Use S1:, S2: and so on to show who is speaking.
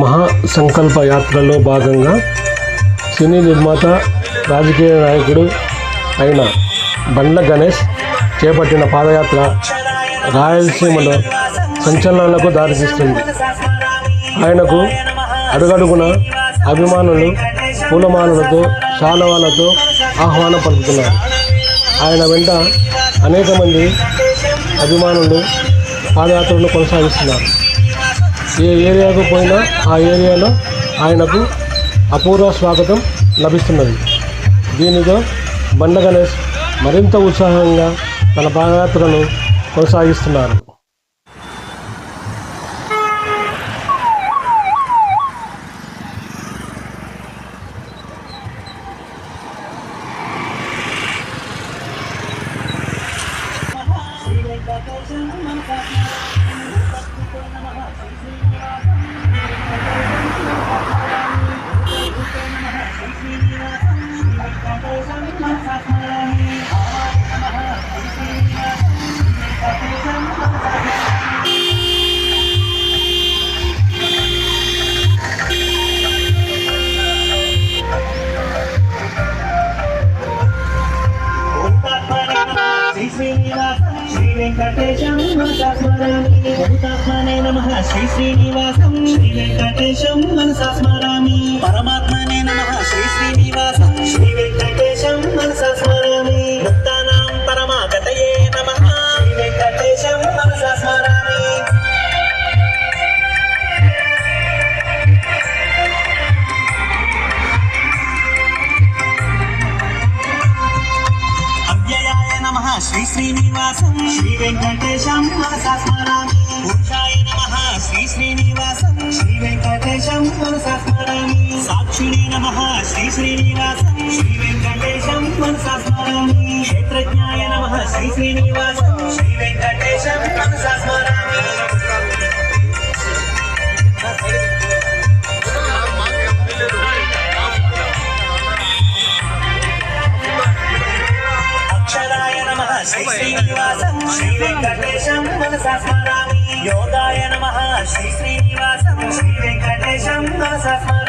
S1: మహా సంకల్ప యాత్రలో భాగంగా సినీ నిర్మాత రాజకీయ నాయకుడు అయిన బండ్ల గణేష్ చేపట్టిన పాదయాత్ర రాయలసీమలో సంచలనాలకు దారితీస్తుంది. ఆయనకు అడుగడుగున అభిమానులు పూలమాలలతో శాలవాలతో ఆహ్వానం పలుకుతున్నారు. ఆయన వెంట అనేక మంది అభిమానులు పాదయాత్రను కొనసాగిస్తున్నారు. ఏ ఏరియాకు పోయినా ఆ ఏరియాలో ఆయనకు అపూర్వ స్వాగతం లభిస్తున్నది. దీనితో బండ గణేష్ మరింత ఉత్సాహంగా తన పాదయాత్రను కొనసాగిస్తున్నారు.
S2: శ్రీ శ్రీనివాసం శ్రీ వెంకటేశం మనసా స్మరామి భూతాత్మనే శ్రీ శ్రీనివాసం శ్రీ వెంకటేశం మనసా స్మరామి పరమాత్మనే శ్రీ శ్రీనివాసం. శ్రీ వెంకటేశం మనసా స్మరామి పురుషాయ శ్రీ శ్రీనివాసం. శ్రీ వెంకటేశం మనసస్మరామి సాక్షిణే నమః. శ్రీ శ్రీనివాసం. శ్రీ వెంకటేశం మనసస్మరామి క్షేత్రజ్ఞాయ నమ. శ్రీ శ్రీనివాసం. శ్రీ శ్రీనివాసం. శ్రీ వెంకటేశం మనసా స్మరామి. యోగాయ నమ. శ్రీ శ్రీనివాసం. శ్రీ వెంకటేశం మనసా స్మరామి.